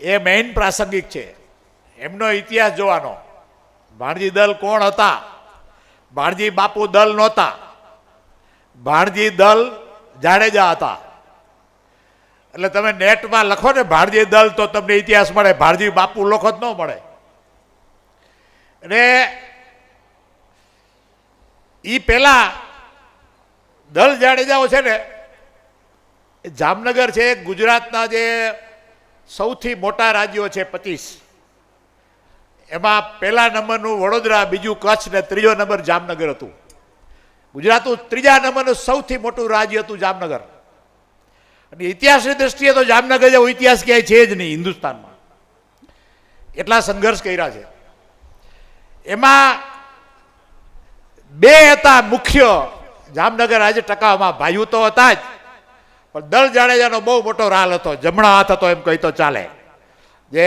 એ main પ્રાસંગિક છે. એમનો ઇતિહાસ જોવાનો. ભાણજી દલ કોણ હતા? ભાણજી બાપુ દલ નહોતા. ભાણજી દલ જાડેજા હતા. એટલે તમે નેટમાં લખો ને ભાણજી દલ તો તમને ઇતિહાસ મળે ભાણજી બાપુ લખો જ ન મળે. અને એ પહેલાં દલ જાડેજાઓ છે ને જામનગર છે, ગુજરાતના જે સૌથી મોટા રાજ્યો છે પચીસ. એમાં પહેલા નંબરનું વડોદરા, બીજું કચ્છ ને ત્રીજો નંબર જામનગર હતું. ગુજરાતનું ત્રીજા નંબરનું સૌથી મોટું રાજ્ય હતું જામનગર. અને ઇતિહાસની દ્રષ્ટિએ તો જામનગર જેવો ઇતિહાસ ક્યાંય છે જ નહીં હિન્દુસ્તાનમાં. એટલા સંઘર્ષ કર્યા છે. એમાં બે હતા મુખ્ય. જામનગર આજે ટકાવમાં ભાઈઓ તો હતા જ. પણ દળ જાડેજાનો બહુ મોટો રાલ હતો, જમણા હાથ હતો એમ કહી તો ચાલે. જે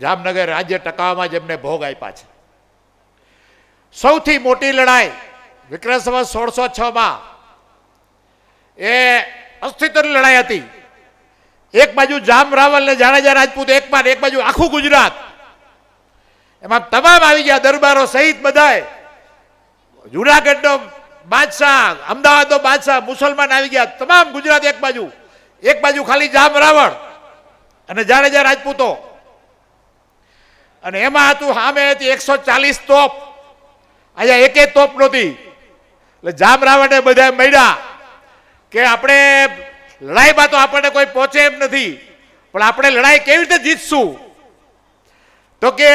જામનગર રાજ્ય ટકાવવામાં જેમને ભોગ આપ્યા છે. સૌથી મોટી લડાઈ વિક્રમ સંવત સોળસો છ માં એ અસ્તિત્વની લડાઈ હતી. એક બાજુ જામ રાવલ ને જાડેજા રાજપૂત, એક બાદ એક બાજુ આખું ગુજરાત. એમાં તમામ આવી ગયા દરબારો સહિત બધાય જુનાગઢનો બાદશાહ, અમદાવાદનો બાદશાહ મુસલમાન આવી ગયા. તમામ ગુજરાત એક બાજુ. એક બાજુ ખાલી જામ રાવણ અને જાડેજા રાજપૂતો. અને એમાં હતું સામે હતી એકસો ચાલીસ તોપ. અહીંયા એકે તોપ નહોતી. એટલે જામ રાવણે બધા મળ્યા કે આપણે લડાઈમાં તો આપણને કોઈ પહોંચે એમ નથી, પણ આપણે લડાઈ કેવી રીતે જીતશું? તો કે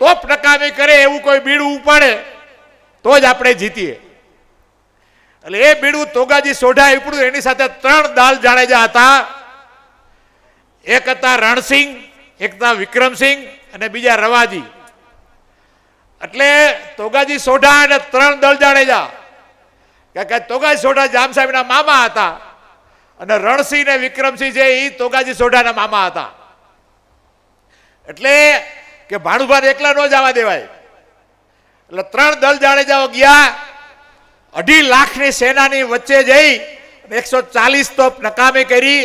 તોપ નકામી કરે એવું કોઈ બીડું ઉપાડે, તો જ આપણે જીતીએ. એટલે એ બીડું તોગાજી સોઢા ઉપડ્યું એની સાથે ત્રણ દાલ જાડેજા હતા. એક હતા રણસિંહ, એક હતા વિક્રમસિંહ અને બીજા રવાજી. એટલે તોગાજી સોઢા અને ત્રણ દળ જાડેજા. કે તોગાજી સોઢા જામ સાહેબના મામા હતા અને રણસિંહ ને વિક્રમસિંહ છે એ તોગાજી સોઢાના મામા હતા. એટલે કે ભાણુભાઈ એકલા ન જવા દેવાય. એટલે ત્રણ દલ જાડેજાઓ ગયા અઢી લાખની સેનાની વચ્ચે જઈ એકસો ચાલીસ તોપ નકામી કરી.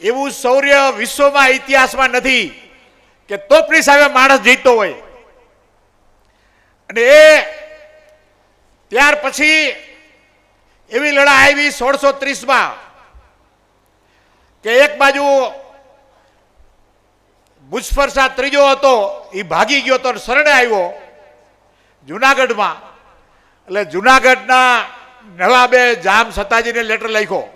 એવું શૌર્ય વિશ્વમાં ઇતિહાસમાં નથી કે તોપની સામે માણસ જીતતો હોય. અને એ ત્યાર પછી એવી લડાઈ આવી સોળસો ત્રીસમાં કે એક બાજુ મુઝફર ત્રીજો હતો, એ ભાગી ગયો તો શરણે આવ્યો. જુનાગઢમાં. એટલે જુનાગઢના નવાબે જામ સતાજીને લેટર લખ્યો.